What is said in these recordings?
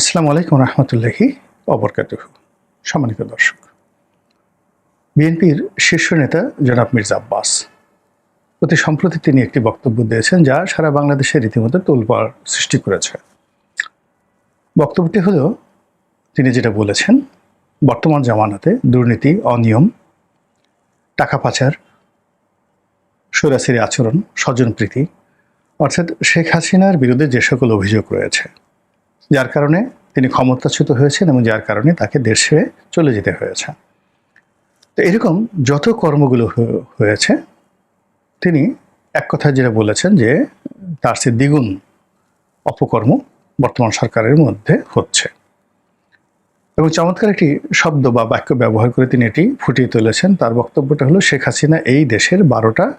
আসসালামু আলাইকুম রহমতুল্লাহি অবরকাতুহ সম্মানিত দর্শক, বিএনপির শীর্ষ নেতা জনাব মির্জা আব্বাস, অতি সম্প্রতি তিনি একটি বক্তব্য দিয়েছেন যা সারা বাংলাদেশে রীতিমতো তোলপাড় সৃষ্টি করেছে। বক্তব্যটি হলো, তিনি যেটা বলেছেন, বর্তমান জামানাতে দুর্নীতি, অনিয়ম, টাকা পাচার সৈরাসির আচরণ, স্বজনপ্রীতি, অর্থাৎ শেখ হাসিনার বিরুদ্ধে যে সকল অভিযোগ রয়েছে যার কারণে তিনি ক্ষমতাচ্যুত হয়েছেন এবং যার কারণে তাকে দেশে চলে যেতে হয়েছে। তো এরকম যত কর্মগুলো হয়েছে, তিনি এক কথায় যেটা বলেছেন যে, তার সে দ্বিগুণ অপকর্ম বর্তমান সরকারের মধ্যে হচ্ছে। এবং চমৎকার একটি শব্দ বা বাক্য ব্যবহার করে তিনি এটি ফুটিয়ে তুলেছেন। তার বক্তব্যটা হলো, শেখ হাসিনা এই দেশের বারোটা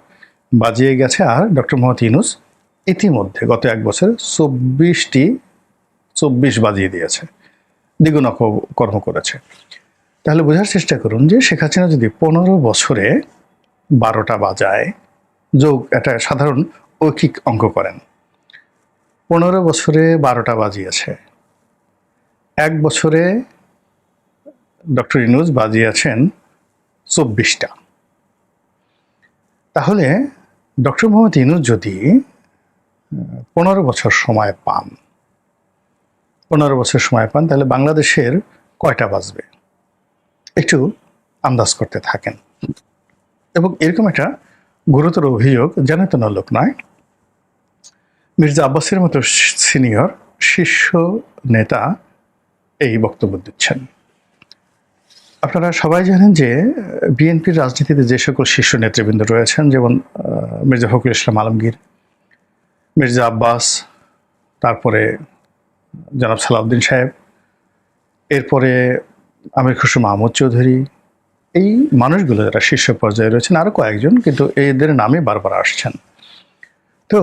বাজিয়ে গেছে। আর ডক্টর মোহাম্মদ ইউনুস ইতিমধ্যে গত এক বছর চব্বিশটি চব্বিশ বাজিয়ে দিয়েছে দ্বিগুণ কর্ম করেছে। তাহলে বোঝার চেষ্টা করুন যে শেখ হাসিনা যদি পনেরো বছরে বারোটা বাজায়, যোগ একটা সাধারণ ঐকিক অঙ্ক করেন। পনেরো বছরে বারোটা বাজিয়েছে, এক বছরে ডক্টর ইনুজ বাজিয়েছেন চব্বিশটা। তাহলে ডক্টর মোহাম্মদ ইনুজ যদি পনেরো বছর সময় পান পনেরো বছর সময় পান, তাহলে বাংলাদেশের কয়টা বাজবে? একটু আন্দাজ করতে থাকেন। এবং এরকম একটা গুরুতর অভিযোগ জানাতনা লোক নয়। মির্জা আব্বাসের মতো সিনিয়র, শীর্ষ নেতা এই বক্তব্য দিচ্ছেন। আপনারা সবাই জানেন যে বিএনপির রাজনীতিতে যে সকল শীর্ষ নেতৃবৃন্দ রয়েছেন, যেমন মির্জা ফখরুল ইসলাম আলমগীর, মির্জা আব্বাস, তারপরে জনাব সালাউদ্দিন সাহেব, এরপরে আমির খুশু মাহমুদ চৌধুরী, এই মানুষগুলো যারা শীর্ষ পর্যায়ে রয়েছেন আরও কয়েকজন কিন্তু এদের নামে বারবার আসছেন। তো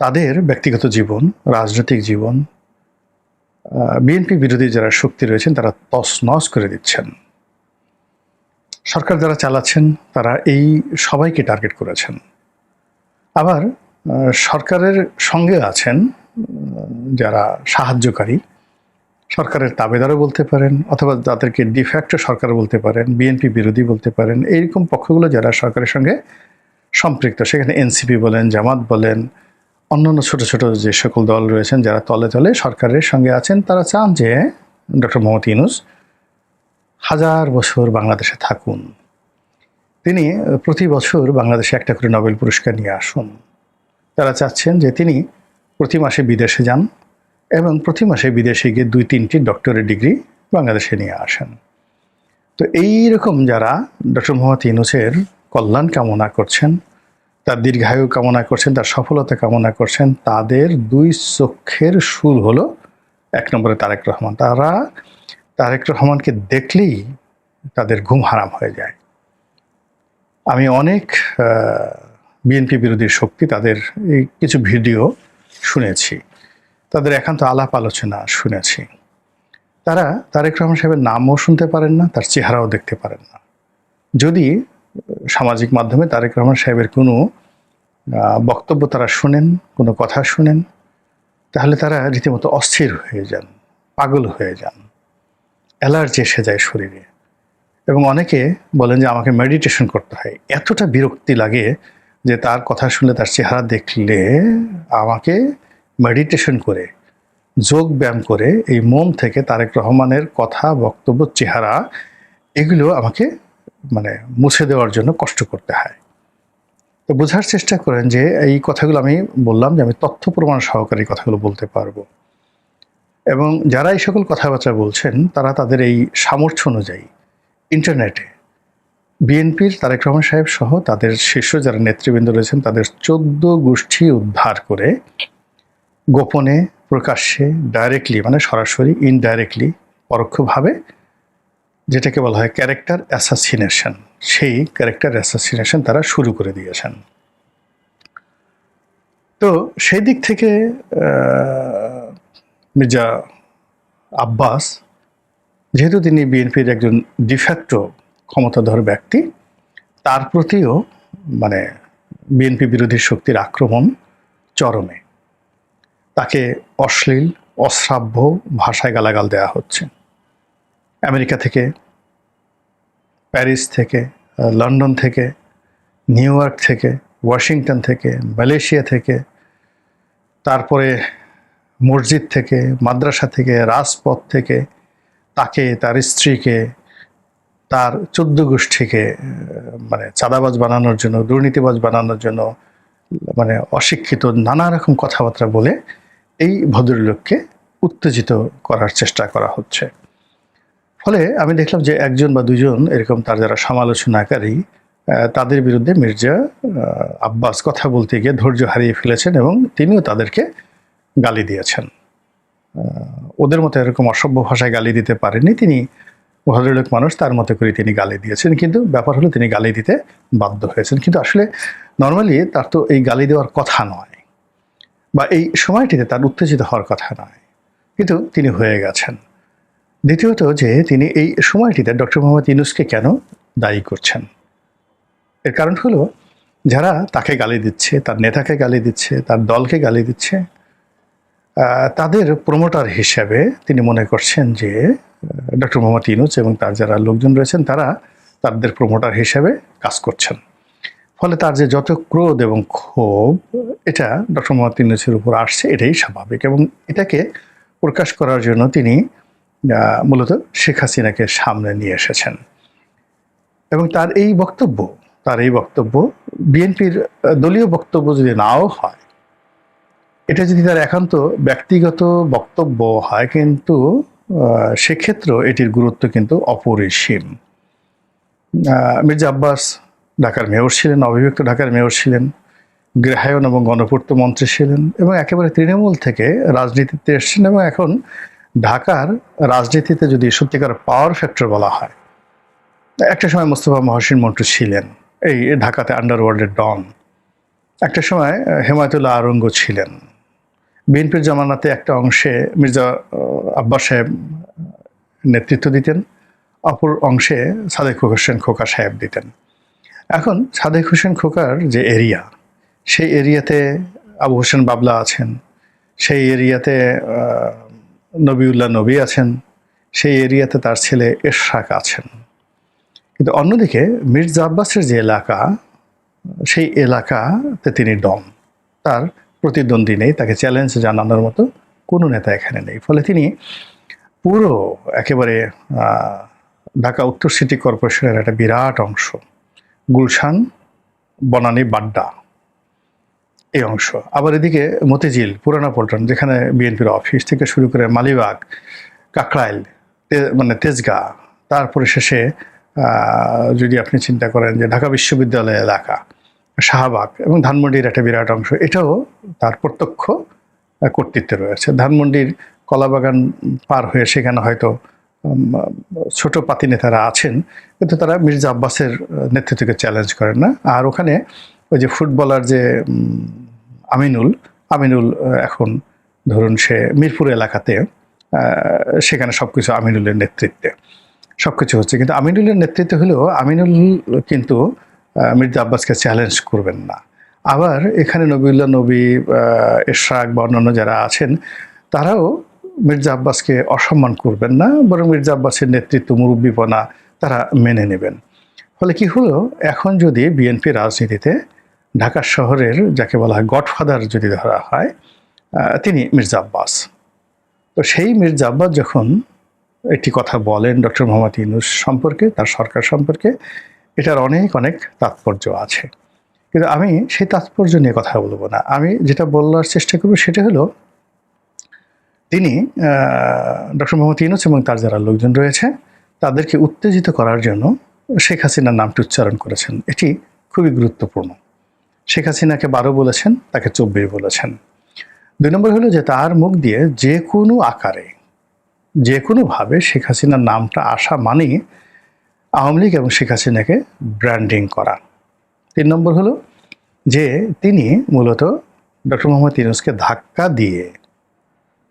তাদের ব্যক্তিগত জীবন, রাজনৈতিক জীবন বিএনপি বিরোধী যারা শক্তি রয়েছেন, তারা তস নস করে দিচ্ছেন। সরকার যারা চালাচ্ছেন, তারা এই সবাইকে টার্গেট করেছেন। আবার সরকারের সঙ্গে আছেন যারা সাহায্যকারী, সরকারের তাবেদারও বলতে পারেন অথবা তাদেরকে ডিফ্যাক্টো সরকার বলতে পারেন বিএনপি বিরোধী বলতে পারেন, এইরকম পক্ষগুলো যারা সরকারের সঙ্গে সম্পৃক্ত, সেখানে এনসিপি বলেন, জামাত বলেন, অন্যান্য ছোট ছোট যে সকল দল রয়েছেন যারা তলে তলে সরকারের সঙ্গে আছেন, তারা চান যে ডক্টর মোহাম্মদ ইউনুস হাজার বছর বাংলাদেশে থাকুন। তিনি প্রতি বছর বাংলাদেশে একটা করে নোবেল পুরস্কার নিয়ে আসুন। তারা চাচ্ছেন যে তিনি প্রতি মাসে বিদেশে যান এবং প্রতি মাসে বিদেশে গিয়ে দুই, তিনটি ডক্টরেট ডিগ্রি বাংলাদেশে নিয়ে আসেন। তো এই রকম যারা ডক্টর মোহাম্মদ ইউনুসের কল্যাণ কামনা করছেন, তার দীর্ঘায়ু কামনা করছেন, তার সফলতা কামনা করছেন, তাদের দুই চক্ষের সুর হলো এক নম্বরে তারেক রহমান। তারা তারেক রহমানকে দেখলেই তাদের ঘুম হারাম হয়ে যায়। আমি অনেক বিএনপি বিরোধী শক্তি তাদের এই কিছু ভিডিও শুনেছি। তাদের একান্ত আলাপ আলোচনা শুনেছি। তারা তারেক রহমান সাহেবের নামও শুনতে পারেন না, তার চেহারাও দেখতে পারেন না। যদি সামাজিক মাধ্যমে তারেক রহমান সাহেবের কোনো বক্তব্য তারা শুনেন, কোনো কথা শুনেন, তাহলে তারা রীতিমতো অস্থির হয়ে যান, পাগল হয়ে যান। অ্যালার্জি এসে যায় শরীরে। এবং অনেকে বলেন যে আমাকে মেডিটেশন করতে হয়। এতটা বিরক্তি লাগে যে তার কথা শুনলে, তার চেহারা দেখলে আমাকে মেডিটেশন করে, যোগ ব্যায়াম করে, এই মন থেকে তারেক রহমানের কথা, বক্তব্য, চেহারা, এগুলো আমাকে মানে মুছে দেওয়ার জন্য কষ্ট করতে হয়। তো বোঝার চেষ্টা করেন যে এই কথাগুলো আমি বললাম যে আমি তথ্য প্রমাণ সহকারে কথাগুলো বলতে পারব। এবং যারা এই সকল কথাবার্তা বলছেন, তারা তাদের এই সামর্থ্য অনুযায়ী ইন্টারনেটে বিএনপির তারেক রহমান সাহেব সহ তাদের শীর্ষ যারা নেতৃবৃন্দ রয়েছেন, তাদের চোদ্দ গোষ্ঠী উদ্ধার করে গোপনে, প্রকাশ্যে ডাইরেক্টলি মানে সরাসরি ইনডাইরেক্টলি পরোক্ষভাবে যেটাকে বলা হয় ক্যারেক্টার অ্যাসাসিনেশন সেই ক্যারেক্টার অ্যাসাসিনেশন তারা শুরু করে দিয়েছেন। তো সেই দিক থেকে মির্জা আব্বাস, যেহেতু তিনি বিএনপির একজন ডিফ্যাক্টো ক্ষমতাধর ব্যক্তি, তার প্রতিও মানে বিএনপি বিরোধী শক্তির আক্রমণ চরমে। তাকে অশ্লীল, অশ্রাব্য ভাষায় গালাগাল দেওয়া হচ্ছে। আমেরিকা থেকে, প্যারিস থেকে, লন্ডন থেকে, নিউ ইয়র্ক থেকে, ওয়াশিংটন থেকে, মালয়েশিয়া থেকে, তারপরে মসজিদ থেকে, মাদ্রাসা থেকে, রাজপথ থেকে তাকে তার স্ত্রীকে তার চোদ্দ গোষ্ঠীকে মানে চাঁদাবাজ বানানোর জন্য, দুর্নীতিবাজ বানানোর জন্য মানে অশিক্ষিত নানা রকম কথাবার্তা বলে এই ভদ্রলোককে উত্তেজিত করার চেষ্টা করা হচ্ছে। ফলে আমি দেখলাম যে একজন বা দুজন এরকম তার যারা সমালোচনাকারী তাদের বিরুদ্ধে মির্জা আব্বাস কথা বলতে গিয়ে ধৈর্য হারিয়ে ফেলেছেন এবং তিনিও তাদেরকে গালি দিয়েছেন। ওদের মতো এরকম অসভ্য ভাষায় গালি দিতে পারেনি তিনি ভদ্রলোক মানুষ, তার মতো করে তিনি গালি দিয়েছেন। কিন্তু ব্যাপার হলো তিনি গালি দিতে বাধ্য হয়েছেন। কিন্তু আসলে নর্মালি তার তো এই গালি দেওয়ার কথা নয় বা এই সময়টিতে তার উত্তেজিত হওয়ার কথা নয়। কিন্তু তিনি হয়ে গেছেন। দ্বিতীয়ত যে তিনি এই সময়টিতে ডক্টর মোহাম্মদ ইউনুসকে কেন দায়ী করছেন? এর কারণ হলো যারা তাকে গালি দিচ্ছে, তার নেতাকে গালি দিচ্ছে, তার দলকে গালি দিচ্ছে তাদের প্রমোটার হিসেবে তিনি মনে করছেন যে ডক্টর মোহাম্মদ ইউনুস এবং তার যারা লোকজন রয়েছেন, তারা তাদের প্রমোটার হিসেবে কাজ করছেন। ফলে তার যে যত ক্রোধ এবং ক্ষোভ, এটা ডক্টর মোহাম্মদ ইউনুসের উপর আসছে, এটাই স্বাভাবিক এবং এটাকে প্রকাশ করার জন্য তিনি মূলত শেখ হাসিনাকে সামনে নিয়ে এসেছেন। এবং তার এই বক্তব্য, তার এই বক্তব্য বিএনপির দলীয় বক্তব্য যদি নাও হয়, এটা যদি তার একান্ত ব্যক্তিগত বক্তব্য হয়, কিন্তু সেক্ষেত্রেও এটির গুরুত্ব কিন্তু অপরিসীম। মির্জা আব্বাস ঢাকার মেয়র ছিলেন অবিভক্ত ঢাকার মেয়র ছিলেন, গৃহায়ন এবং গণপূর্ত মন্ত্রী ছিলেন এবং একেবারে তৃণমূল থেকে রাজনীতিতে এসেছেন এবং এখন ঢাকার রাজনীতিতে যদি সত্যিকার পাওয়ার ফ্যাক্টর বলা হয়, একটা সময় মোস্তফা মহসিন মন্টু ছিলেন, এই ঢাকাতে আন্ডারওয়ার্ল্ডের ডন একটা সময় হেমায়তুল্লাহ আরঙ্গ ছিলেন। বিএনপির জামানাতে একটা অংশে মির্জা আব্বাস সাহেব নেতৃত্ব দিতেন, অপর অংশে সাদেক হোসেন খোকা সাহেব দিতেন। এখন সাদেক হোসেন খোকার যে এরিয়া, সেই এরিয়াতে আবু হোসেন বাবলা আছেন, সেই এরিয়াতে নবিউল্লাহ নবী আছেন, সেই এরিয়াতে তার ছেলে এরশাক আছেন। কিন্তু অন্যদিকে মির্জা আব্বাসের যে এলাকা, সেই এলাকাতে তিনি ডন। তার প্রতিদ্বন্দ্বী নেই, তাকে চ্যালেঞ্জ জানানোর মতো কোনো নেতা এখানে নেই। ফলে তিনি পুরো একেবারে ঢাকা উত্তর সিটি কর্পোরেশনের একটা বিরাট অংশ। গুলশান, বনানী, বাড্ডা এই অংশ। আবার এদিকে মতিঝিল, পুরানা পল্টন, যেখানে বিএনপির অফিস থেকে শুরু করে মালিবাগ, কাকরাইল মানে তেজগা, তারপরে শেষে যদি আপনি চিন্তা করেন যে ঢাকা বিশ্ববিদ্যালয় এলাকা শাহবাগ এবং ধানমন্ডির একটা বিরাট অংশ। এটাও তার প্রত্যক্ষ কর্তৃত্বে রয়েছে। ধানমন্ডির কলাবাগান পার হয়ে সেখানে হয়তো ছোট পাতি নেতারা আছেন, কিন্তু তারা মির্জা আব্বাসের নেতৃত্বকে চ্যালেঞ্জ করেন না। আর ওখানে ওই যে ফুটবলার যে আমিনুল আমিনুল এখন ধরুন সে মিরপুর এলাকাতে সেখানে সব কিছু আমিনুলের নেতৃত্বে। সব কিছু হচ্ছে, কিন্তু আমিনুলের নেতৃত্বে হলেও আমিনুল কিন্তু মির্জা আব্বাসকে চ্যালেঞ্জ করবেন না। আবার এখানে নবীউল্লাহ, নবী ইশরাক বা অন্যান্য যারা আছেন, তারাও মির্জা আব্বাসকে অসম্মান করবেন না, বরং মির্জা আব্বাসের নেতৃত্ব মুরব্বীপনা তারা মেনে নেবেন। ফলে কি হলো, এখন যদি বিএনপি রাজনীতিতে ঢাকা শহরের যাকে বলা হয় গডফাদার যদি ধরা হয় তিনি মির্জা আব্বাস। তো সেই মির্জা আব্বাস যখন একটি কথা বলেন ডক্টর মোহাম্মদ ইউনুস সম্পর্কে, তার সরকার সম্পর্কে এটার অনেক অনেক তাৎপর্য আছে। কিন্তু আমি সেই তাৎপর্য নিয়ে কথা বলব না। আমি যেটা বলার চেষ্টা করব সেটা হলো, তিনি ডক্টর মোহাম্মদ ইউনুস এবং তার যারা লোকজন রয়েছে, তাদেরকে উত্তেজিত করার জন্য শেখ হাসিনার নামটি উচ্চারণ করেছেন। এটি খুবই গুরুত্বপূর্ণ। শেখ হাসিনাকে বারো বলেছেন, তাকে চব্বিশ বলেছেন। দুই নম্বর হলো যে তার মুখ দিয়ে যে কোনো আকারে, যে কোনোভাবে শেখ হাসিনার নামটা আসা মানেই আওয়ামী লীগ এবং শেখ হাসিনাকে ব্র্যান্ডিং করা। তিন নম্বর হলো যে তিনি মূলত ডক্টর মোহাম্মদ ইউনুসকে ধাক্কা দিয়ে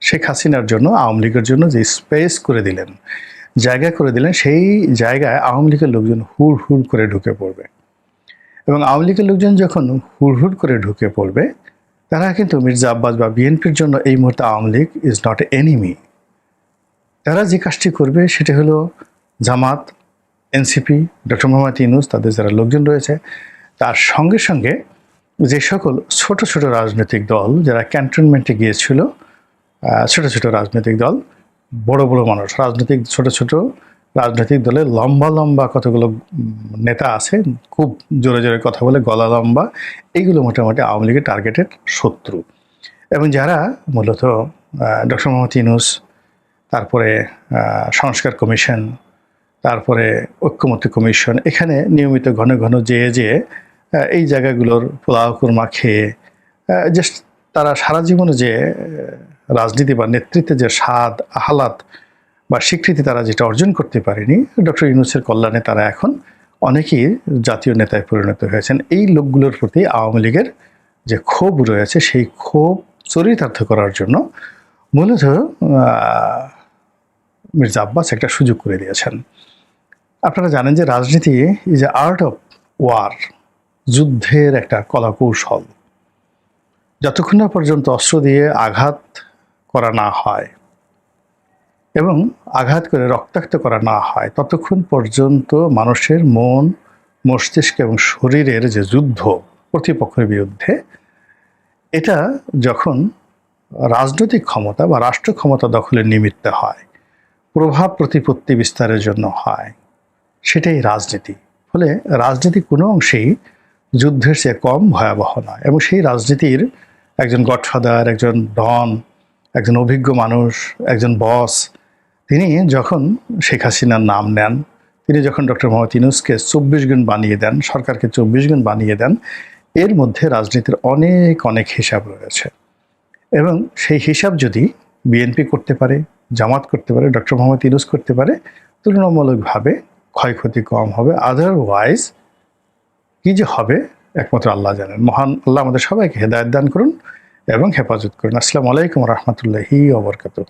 শেখ হাসিনার জন্য, আওয়ামী লীগের জন্য যে স্পেস করে দিলেন, জায়গা করে দিলেন, সেই জায়গায় আওয়ামী লীগের লোকজন হুড় হুড় করে ঢুকে পড়বে। এবং আওয়ামী লীগের লোকজন যখন হুড় হুড় করে ঢুকে পড়বে, তারা কিন্তু মির্জা আব্বাস বা বিএনপির জন্য এই মুহূর্তে Awami League is not enemy তারা যে কাজটি করবে সেটা হলো জামাত এনসিপি, ডক্টর মোহাম্মদ ইউনুস, তাদের যারা লোকজন রয়েছে, তার সঙ্গে সঙ্গে যে সকল ছোট ছোট রাজনৈতিক দল যারা ক্যান্টনমেন্টে গিয়েছিল ছোট ছোট রাজনৈতিক দল, বড় বড় মানুষ, রাজনৈতিক ছোট ছোট রাজনৈতিক দলে লম্বা লম্বা কতগুলো নেতা আছে, খুব জোরে জোরে কথা বলে গলা লম্বা এইগুলো মোটামুটি আওয়ামী লীগের টার্গেটেড শত্রু। এবং যারা মূলত ডক্টর মোহাম্মদ ইউনুস, তারপরে সংস্কার কমিশন তারপরে ঐক্যমত্য কমিশন, এখানে নিয়মিত ঘন ঘন যেয়ে যেয়ে এই জায়গাগুলোর পোলাও কুরমা খেয়ে জাস্ট তারা সারা জীবনে যে রাজনীতি বা নেতৃত্বে যে স্বাদ, আহ্লাদ বা স্বীকৃতি তারা যেটা অর্জন করতে পারেনি, ডক্টর ইউনুসের কল্যাণে তারা এখন অনেকেই জাতীয় নেতায় পরিণত হয়েছেন। এই লোকগুলোর প্রতি আওয়ামী লীগের যে ক্ষোভ রয়েছে, সেই ক্ষোভ চরিতার্থ করার জন্য মূলত মির্জা আব্বাস একটা সুযোগ করে দিয়েছেন। আপনারা জানেন যে রাজনীতি is a art of war যুদ্ধের একটা কলা কৌশল যতক্ষণ না পর্যন্ত অস্ত্র দিয়ে আঘাত করা না হয় এবং আঘাত করে রক্তাক্ত করা না হয়, ততক্ষণ পর্যন্ত মানুষের মন, মস্তিষ্ক এবং শরীরের যে যুদ্ধ প্রতিপক্ষের বিরুদ্ধে, এটা যখন রাজনৈতিক ক্ষমতা বা রাষ্ট্র ক্ষমতা দখলের নিমিত্তে হয়, প্রভাব প্রতিপত্তি বিস্তারের জন্য হয় সেটাই রাজনীতি। ফলে রাজনীতি কোনো অংশেই যুদ্ধের চেয়ে কম ভয়াবহ নয় এবং সেই রাজনীতির একজন গডফাদার, একজন ডন, একজন অভিজ্ঞ মানুষ, একজন বস, তিনি যখন শেখ হাসিনার নাম নেন, তিনি যখন ডক্টর মোহাম্মদ ইউনুসকে চব্বিশ গুণ বানিয়ে দেন, সরকারকে চব্বিশ গুণ বানিয়ে দেন, এর মধ্যে রাজনীতির অনেক অনেক হিসাব রয়েছে। এবং সেই হিসাব যদি বিএনপি করতে পারে, জামাত করতে পারে, ডক্টর মোহাম্মদ ইউনুস করতে পারে, তুলনামূলকভাবে ক্ষয়ক্ষতি কম হবে আদারওয়াইজ কি যে হবে, একমাত্র আল্লাহ জানেন। মহান আল্লাহ আমাদের সবাইকে হেদায়ত দান করুন এবং হেফাজত করুন। আসসালামু আলাইকুম রহমতুল্লাহি ওবরকাতুহ